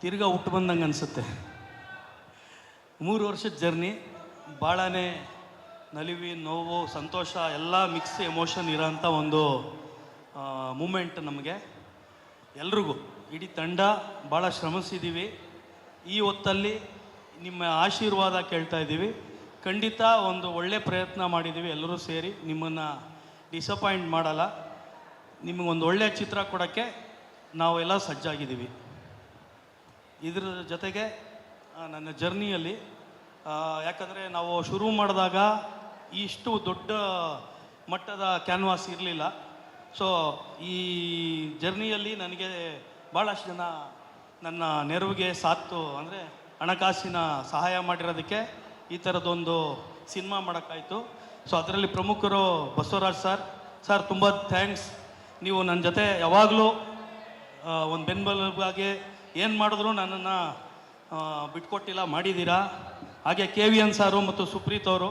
ತಿರ್ಗಾ ಹುಟ್ಟು ಬಂದಂಗೆ ಅನಿಸುತ್ತೆ. ಮೂರು ವರ್ಷದ ಜರ್ನಿ ಭಾಳನೇ ನಲಿವಿ, ನೋವು, ಸಂತೋಷ, ಎಲ್ಲ ಮಿಕ್ಸ್ ಎಮೋಷನ್ ಇರೋಂಥ ಒಂದು ಮೂಮೆಂಟ್ ನಮಗೆ. ಎಲ್ರಿಗೂ, ಇಡೀ ತಂಡ ಭಾಳ ಶ್ರಮಿಸಿದ್ದೀವಿ ಈ ಹೊತ್ತಲ್ಲಿ ನಿಮ್ಮ ಆಶೀರ್ವಾದ ಕೇಳ್ತಾ ಇದ್ದೀವಿ. ಖಂಡಿತ ಒಂದು ಒಳ್ಳೆ ಪ್ರಯತ್ನ ಮಾಡಿದ್ದೀವಿ ಎಲ್ಲರೂ ಸೇರಿ. ನಿಮ್ಮನ್ನು ಡಿಸಪಾಯಿಂಟ್ ಮಾಡಲ್ಲ. ನಿಮಗೊಂದು ಒಳ್ಳೆಯ ಚಿತ್ರ ಕೊಡೋಕ್ಕೆ ನಾವೆಲ್ಲ ಸಜ್ಜಾಗಿದ್ದೀವಿ. ಇದ್ರ ಜೊತೆಗೆ ನನ್ನ ಜರ್ನಿಯಲ್ಲಿ ಯಾಕಂದರೆ ನಾವು ಶುರು ಮಾಡಿದಾಗ ಇಷ್ಟು ದೊಡ್ಡ ಮಟ್ಟದ ಕ್ಯಾನ್ವಾಸ್ ಇರಲಿಲ್ಲ. ಸೊ ಈ ಜರ್ನಿಯಲ್ಲಿ ನನಗೆ ಭಾಳಷ್ಟು ಜನ ನನ್ನ ನೆರವಿಗೆ ಸಾತ್ತು, ಅಂದರೆ ಹಣಕಾಸಿನ ಸಹಾಯ ಮಾಡಿರೋದಕ್ಕೆ ಈ ಥರದೊಂದು ಸಿನಿಮಾ ಮಾಡೋಕ್ಕಾಯಿತು. ಸೊ ಅದರಲ್ಲಿ ಪ್ರಮುಖರು ಬಸವರಾಜ್ ಸರ್. ಸರ್, ತುಂಬ ಥ್ಯಾಂಕ್ಸ್ ನೀವು ನನ್ನ ಜೊತೆ ಯಾವಾಗಲೂ ಒಂದು ಬೆನ್ಬಲವಾಗಿ ಏನು ಮಾಡಿದ್ರು ನನ್ನನ್ನು ಬಿಟ್ಕೊಟ್ಟಿಲ್ಲ ಮಾಡಿದ್ದೀರಾ ಹಾಗೆ ಕೆ ವಿ ಎನ್ ಸಾರು ಮತ್ತು ಸುಪ್ರೀತ್ ಅವರು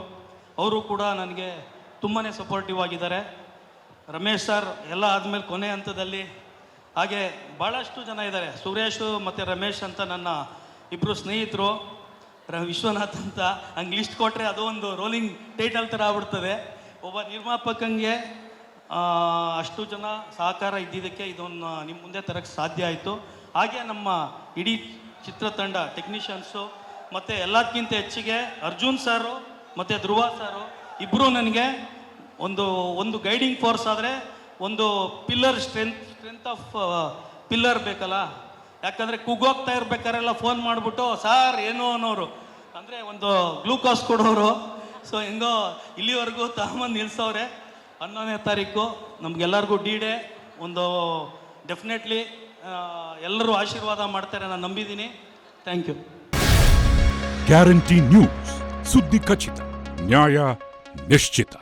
ಅವರು ಕೂಡ ನನಗೆ ತುಂಬಾ ಸಪೋರ್ಟಿವ್ ಆಗಿದ್ದಾರೆ. ರಮೇಶ್ ಸರ್ ಎಲ್ಲ ಆದಮೇಲೆ ಕೊನೆ ಹಂತದಲ್ಲಿ, ಹಾಗೆ ಭಾಳಷ್ಟು ಜನ ಇದ್ದಾರೆ. ಸುರೇಶ್ ಮತ್ತು ರಮೇಶ್ ಅಂತ ನನ್ನ ಇಬ್ಬರು ಸ್ನೇಹಿತರು, ರ, ವಿಶ್ವನಾಥ್ ಅಂತ ಹಂಗೆ ಲಿಸ್ಟ್ ಕೊಟ್ಟರೆ ಅದು ಒಂದು ರೋಲಿಂಗ್ ಟೈಟಲ್ ಥರ ಆಗ್ಬಿಡ್ತದೆ. ಒಬ್ಬ ನಿರ್ಮಾಪಕಂಗೆ ಅಷ್ಟು ಜನ ಸಹಕಾರ ಇದ್ದಿದ್ದಕ್ಕೆ ಇದೊಂದು ನಿಮ್ಮ ಮುಂದೆ ತರಕ್ಕೆ ಸಾಧ್ಯ ಆಯಿತು. ಹಾಗೆ ನಮ್ಮ ಇಡೀ ಚಿತ್ರತಂಡ ಟೆಕ್ನಿಷಿಯನ್ಸು ಮತ್ತು ಎಲ್ಲದಕ್ಕಿಂತ ಹೆಚ್ಚಿಗೆ ಅರ್ಜುನ್ ಸಾರು, ಮತ್ತು ಧ್ರುವ ಸಾರು ಇಬ್ಬರು ನನಗೆ ಒಂದು ಒಂದು ಗೈಡಿಂಗ್ ಫೋರ್ಸ್ ಆದರೆ ಒಂದು pillar strength strength of pillar ಬೇಕಲ್ಲ? ಯಾಕಂದರೆ ಕುಗ್ಗೋಗ್ತಾ ಇರ್ಬೇಕಾರೆಲ್ಲ ಫೋನ್ ಮಾಡಿಬಿಟ್ಟು, ಸಾರ್, ಏನು ಅನ್ನೋರು? ಅಂದರೆ ಒಂದು ಗ್ಲೂಕೋಸ್ ಕೊಡೋರು. ಸೊ ಹೆಂಗೋ ಇಲ್ಲಿವರೆಗೂ ತಗೊಂಬಂದು ನಿಲ್ಸವ್ರೆ ಹನ್ನೊಂದನೇ ತಾರೀಕು. ನಮಗೆಲ್ಲರಿಗೂ ಡಿ ಡೇ ಒಂದು ಡೆಫಿನೆಟ್ಲಿ ಎಲ್ಲರೂ ಆಶೀರ್ವಾದ ಮಾಡ್ತಾರೆ ನಾನು ನಂಬಿದ್ದೀನಿ ಥ್ಯಾಂಕ್ ಯು ಗ್ಯಾರಂಟಿ ನ್ಯೂಸ್ ಸುದ್ದಿ ಖಚಿತ ನ್ಯಾಯ ನಿಶ್ಚಿತ